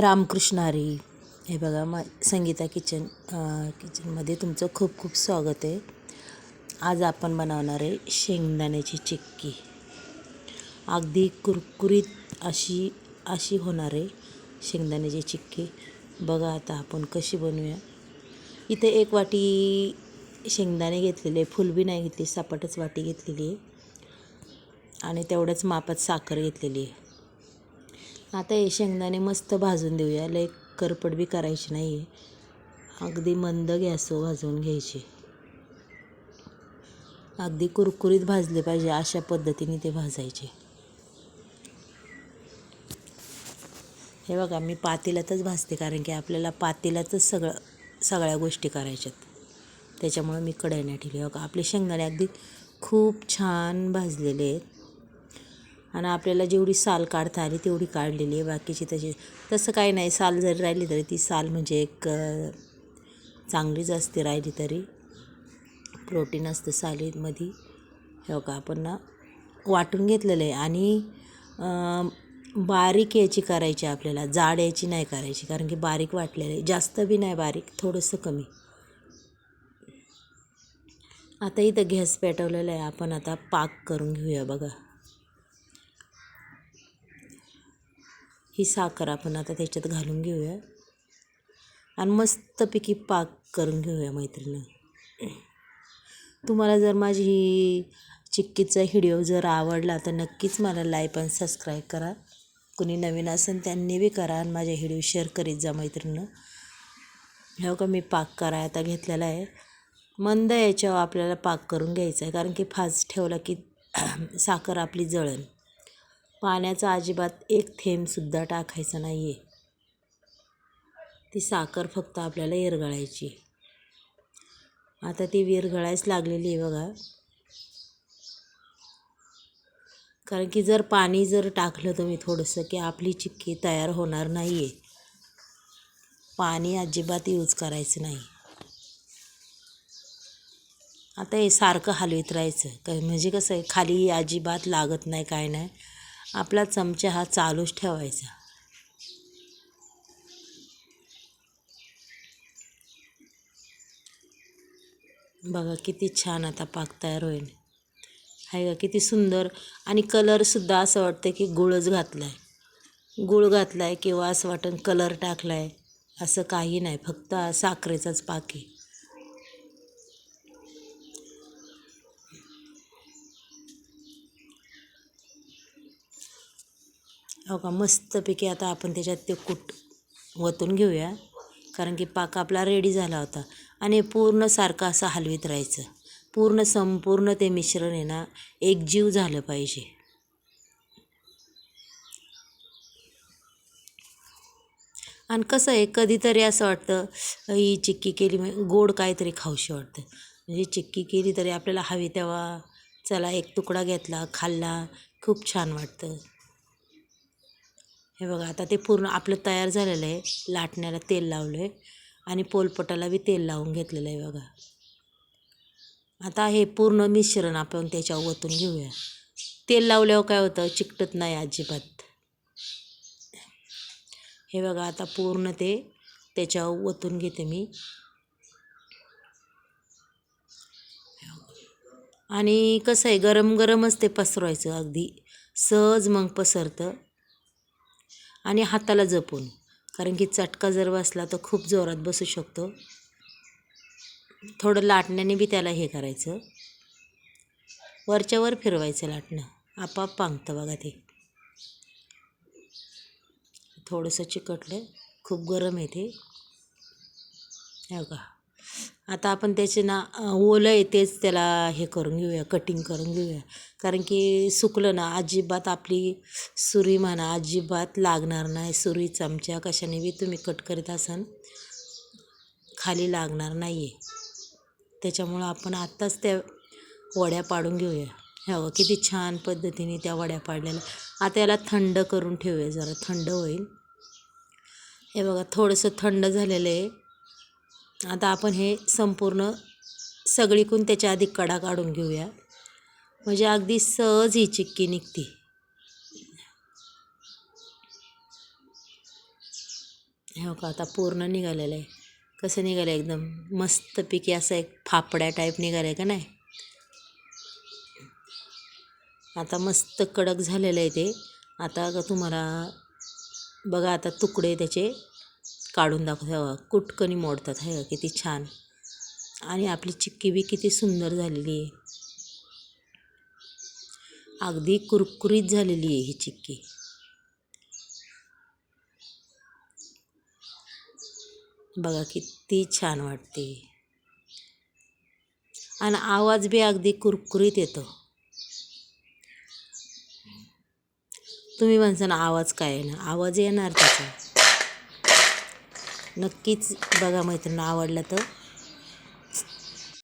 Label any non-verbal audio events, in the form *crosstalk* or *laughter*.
रामकृष्ण हरी. हे बघा मा संगीता किचन किचनमध्ये तुमचं खूप खूप स्वागत आहे. आज आपण बनवणार आहे शेंगदाण्याची चिक्की. अगदी कुरकुरीत अशी अशी होणार आहे शेंगदाण्याची चिक्की. बघा आता आपण कशी बनवूया. इथे एक वाटी शेंगदाणे घेतलेले फुलबी नाही घेतली सपाटच वाटी घेतलेली आहे. आणि तेवढ्याच मापात साखर घेतलेली आहे. आता हे शेंगदाणे मस्त भाजून देऊया. लय करपट बी करायची नाही आहे अगदी मंद गॅसवर भाजून घ्यायचे. अगदी कुरकुरीत भाजले पाहिजे अशा पद्धतीने ते भाजायचे. हे बघा मी पातेल्यातच भाजते कारण की आपल्याला पातेल्यातच सगळं सगळ्या गोष्टी करायच्यात. त्याच्यामुळे मी कढई ठेवली. बघा आपले शेंगदाणे अगदी खूप छान भाजलेले आहेत. आणि आपल्याला जेवढी साल काढता आली तेवढी काढलेली आहे बाकीची तशी. तसं काही नाही साल जरी राहिली तरी ती साल म्हणजे एक चांगलीच असते राहिली तरी. प्रोटीन असतं सालीमध्ये. हे बघा आपण ना वाटून घेतलेलं आहे आणि बारीक याची करायची आपल्याला. जाड याची नाही करायची कारण की बारीक वाटलेलं आहे. जास्त बी नाही बारीक थोडंसं कमी. आता इथं गॅस पेटवलेला आहे. आपण आता पाक करून घेऊया बघा. ही साखर आपण आता त्याच्यात घालून घेऊया. आणि मस्तपैकी पाक करून घेऊया मैत्रिणी. तुम्हाला जर माझी ही चिक्कीचा व्हिडिओ जर आवडला तर नक्कीच मला लाईक आणि सबस्क्राईब करा. कुणी नवीन असेल त्यांनी बी करा आणि माझ्या व्हिडिओ शेअर करीत जा मैत्रिणीनं हो का मी पाक करा आता घेतलेला आहे. मंद याच्यावर आपल्याला पाक करून घ्यायचा आहे कारण की फास्ट ठेवला की *clears throat* साखर आपली जळण पाण्याचा अजिबात एक थेंबसुद्धा टाकायचा नाही आहे ती साखर फक्त आपल्याला विरघळायची. आता ती विरघळायच लागलेली आहे बघा. कारण की जर पाणी जर टाकलं तुम्ही थोडंसं की आपली चिक्की तयार होणार नाही आहे पाणी अजिबात यूज करायचं नाही. आता हे सारखं हलवीत राहायचं. काय म्हणजे कसं आहे खाली अजिबात लागत नाही काय नाही. आपला चमचा हा चालूच ठेवायचा. बघा किती छान आता पाक तयार होईल. आहे का किती सुंदर. आणि कलरसुद्धा असं वाटतं की गुळच घातला आहे गुळ घातला आहे किंवा असं वाटण कलर टाकला आहे असं काही नाही फक्त साखरेचाच पाक आहे. हो का? मस्तपैकी आता आपण त्याच्यात ते कूट वतून घेऊया. कारण की पाक आपला रेडी झाला होता. आणि पूर्ण सारखं असं हलवीत राहायचं. पूर्ण संपूर्ण ते मिश्रण आहे ना एकजीव झालं पाहिजे. आणि कसं आहे कधीतरी असं वाटतं ही चिक्की केली म्हणजे गोड काहीतरी खाऊशी वाटतं. म्हणजे चिक्की केली तरी आपल्याला हवी तेव्हा चला एक तुकडा घेतला खाल्ला खूप छान वाटतं. हे बघा आता ते पूर्ण आपलं तयार झालेलं आहे. लाटण्याला तेल लावलं आहे आणि पोलपटाला बी तेल लावून घेतलेलं आहे बघा. आता हे पूर्ण मिश्रण आपण त्याच्यावर ओतून घेऊया. तेल लावल्यावर काय होतं? चिकटत नाही अजिबात. हे बघा आता पूर्ण ते त्याच्यावर ओतून घेते मी. आणि कसं आहे गरम गरमच ते पसरवायचं अगदी. सहज मग पसरतं. आणि हाताला जपून. कारण की चटका जर बसला तर खूप जोरात बसू शकतो. थोडं लाटण्याने बी त्याला हे करायचं. वरच्यावर फिरवायचं लाटणं. आपाप पांगतं बघा ते. थोडंसं चिकटलं. खूप गरम आहे ते. का आता आपण त्याचे ना ओलं आहे तेच त्याला हे करून घेऊया कटिंग करून घेऊया. कारण की सुकलं ना अजिबात आपली सुरी म्हणा अजिबात लागणार नाही. सुरी चमच्या कशाने बी तुम्ही कट करीत असाल खाली लागणार नाही आहे त्याच्यामुळं आपण आत्ताच त्या वड्या पाडून घेऊया. हो किती छान पद्धतीने त्या वड्या पाडलेल्या. आता याला थंड करून ठेवूया जरा थंड होईल. हे बघा थोडंसं थंड झालेलं आहे. आता आपण हे संपूर्ण सगळीकून त्याच्या आधी कडा काढून घेऊया. म्हणजे अगदी सहज ही चिक्की निघते. हे का आता पूर्ण निघालेलं आहे. कसं निघालं आहे एकदम मस्तपैकी असं एक फापड्या टाईप निघालं आहे का नाही? आता मस्त कडक झालेलं आहे ते. आता तुम्हाला बघा आता तुकडे त्याचे काढून दाखव कुटकनी मोडतात. हे का किती छान. आणि आपली चिक्की बी किती सुंदर झालेली आहे. अगदी कुरकुरीत झालेली आहे ही चिक्की. बघा किती छान वाटते. आणि आवाज बी अगदी कुरकुरीत येतो. तुम्ही म्हणसा ना आवाज काय आहे ना? आवाज येणार त्याचा. नक्कीच बघा मैत्रिणी आवडलं तर.